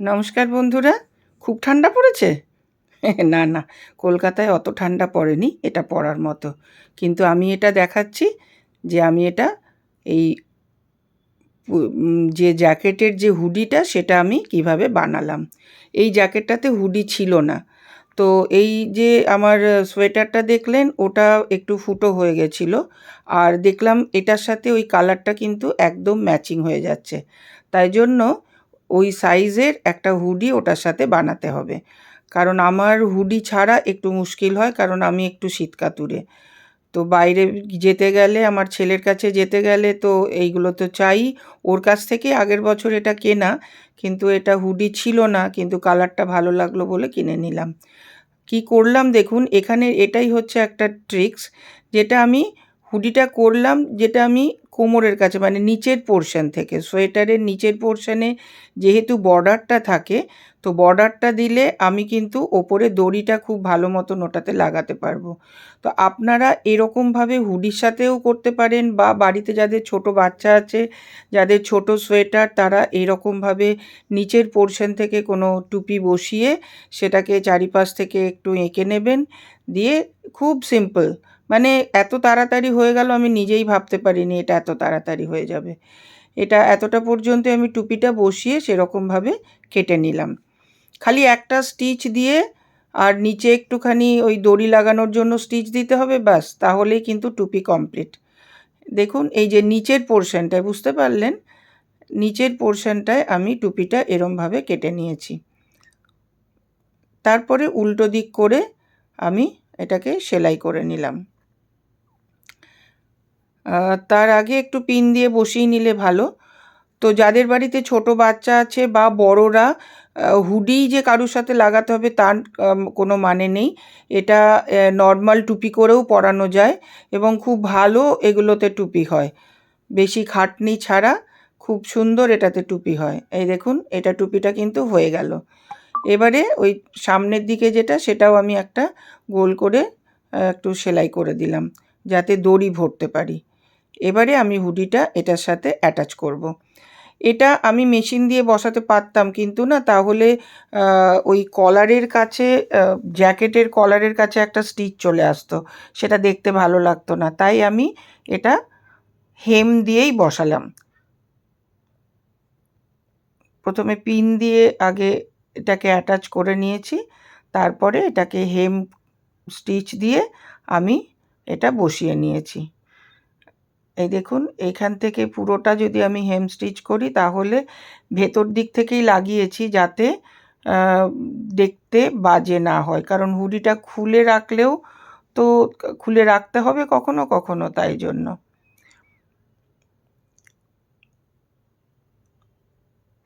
নমস্কার বন্ধুরা, খুব ঠান্ডা পড়েছে? না না, কলকাতায় অত ঠান্ডা পড়েনি, এটা পড়ার মতো। কিন্তু আমি এটা দেখাচ্ছি যে আমি এটা এই যে জ্যাকেটের যে হুডিটা, সেটা আমি কীভাবে বানালাম। এই জ্যাকেটটাতে হুডি ছিল না। তো এই যে আমার সোয়েটারটা দেখলেন, ওটা একটু ফুটো হয়ে গেছিল। আর দেখলাম এটার সাথে ওই কালারটা কিন্তু একদম ম্যাচিং হয়ে যাচ্ছে। তাই জন্য ওই সাইজের একটা হুডি ওটার সাথে বানাতে হবে। কারণ আমার হুডি ছাড়া একটু মুশকিল হয়, কারণ আমি একটু শীতকাতুরে। তো বাইরে যেতে গেলে, আমার ছেলের কাছে যেতে গেলে তো এইগুলো তো চাই। ওর কাছ থেকে আগের বছর এটা কেনা, কিন্তু এটা হুডি ছিল না, কিন্তু কালারটা ভালো লাগল বলে কিনে নিলাম। কি করলাম দেখুন, এখানে এটাই হচ্ছে একটা ট্রিক্স, যেটা আমি হুডিটা করলাম, যেটা আমি কোমরের কাছে মানে নিচের পোর্শন থেকে। সোয়েটারের নিচের পোর্শনে যেহেতু বর্ডারটা থাকে, তো বর্ডারটা দিলে আমি কিন্তু ওপরে দড়িটা খুব ভালো মতন ওটাতে লাগাতে পারব। তো আপনারা এরকমভাবে হুডির সাথেও করতে পারেন বা বাড়িতে যাদের ছোট বাচ্চা আছে, যাদের ছোট সোয়েটার, তারা এরকমভাবে নিচের পোর্শন থেকে কোনো টুপি বসিয়ে সেটাকে চারিপাশ থেকে একটু এঁকে নেবেন। দিয়ে খুব সিম্পল মানে এত তাড়াতাড়ি হয়ে গেল আমি নিজেই ভাবতে পারিনি এটা এত তাড়াতাড়ি হয়ে যাবে। এটা এতটা পর্যন্ত আমি টুপিটা বসিয়ে সেরকমভাবে কেটে নিলাম। খালি একটা স্টিচ দিয়ে আর নিচে একটুখানি ওই দড়ি লাগানোর জন্য স্টিচ দিতে হবে, ব্যাস, তাহলেই কিন্তু টুপি কমপ্লিট। দেখুন, এই যে নিচের পোর্শনটায়, বুঝতে পারলেন? নিচের পোর্শনটায় আমি টুপিটা এরমভাবে কেটে নিয়েছি। তারপরে উল্টো দিক করে আমি এটাকে সেলাই করে নিলাম। তার আগে একটু পিন দিয়ে বসিয়ে নিলে ভালো। তো যাদের বাড়িতে ছোট বাচ্চা আছে বা বড়রা হুডি যে কারুর সাথে লাগাতে হবে তার কোনো মানে নেই। এটা নর্মাল টুপি করেও পরানো যায় এবং খুব ভালো এগুলোতে টুপি হয়। বেশি খাটনি ছাড়া খুব সুন্দর এটাতে টুপি হয়। এই দেখুন, এটা টুপিটা কিন্তু হয়ে গেল। এবারে ওই সামনের দিকে যেটা, সেটাও আমি একটা গোল করে একটু সেলাই করে দিলাম, যাতে দড়ি ভরতে পারি। এবারে আমি হুডিটা এটার সাথে অ্যাটাচ করব। এটা আমি মেশিন দিয়ে বসাতে পারতাম কিন্তু না, তাহলে ওই কলারের কাছে জ্যাকেটের কলারের কাছে একটা স্টিচ চলে আসতো। সেটা দেখতে ভালো লাগতো না, তাই আমি এটা হেম দিয়েই বসালাম। প্রথমে পিন দিয়ে আগে এটাকে অ্যাটাচ করে নিয়েছি, তারপরে এটাকে হেম স্টিচ দিয়ে আমি এটা বসিয়ে নিয়েছি। এই দেখুন, এখান থেকে পুরোটা যদি আমি হেম স্টিচ করি, তাহলে ভেতর দিক থেকেই লাগিয়েছি যাতে দেখতে বাজে না হয়। কারণ হুডিটা খুলে রাখলেও তো খুলে রাখতে হবে কখনো কখনো, তাই জন্য।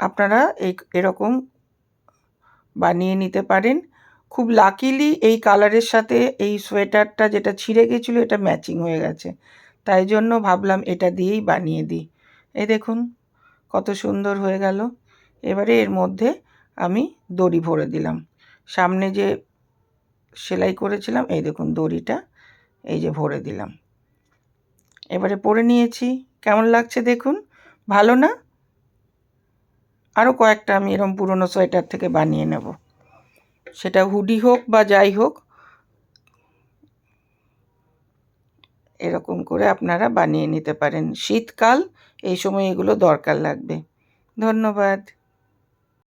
আপনারা এই এরকম বানিয়ে নিতে পারেন। খুব লাকিলি এই কালারের সাথে এই সোয়েটারটা যেটা ছিঁড়ে গেছিল, এটা ম্যাচিং হয়ে গেছে। তাই জন্য ভাবলাম এটা দিয়েই বানিয়ে দিই। এই দেখুন, কত সুন্দর হয়ে গেল। এবারে এর মধ্যে আমি দড়ি ভরে দিলাম। সামনে যে সেলাই করেছিলাম, এই দেখুন দড়িটা, এই যে ভরে দিলাম। এবারে পরে নিয়েছি। কেমন লাগছে দেখুন? ভালো না? আরও কয়েকটা আমি এরম পুরনো সোয়েটার থেকে বানিয়ে নেব। সেটা হুডি হোক বা যাই হোক এরকম করে আপনারা বানিয়ে নিতে পারেন। শীতকাল এই সময় এগুলো দরকার লাগবে। ধন্যবাদ।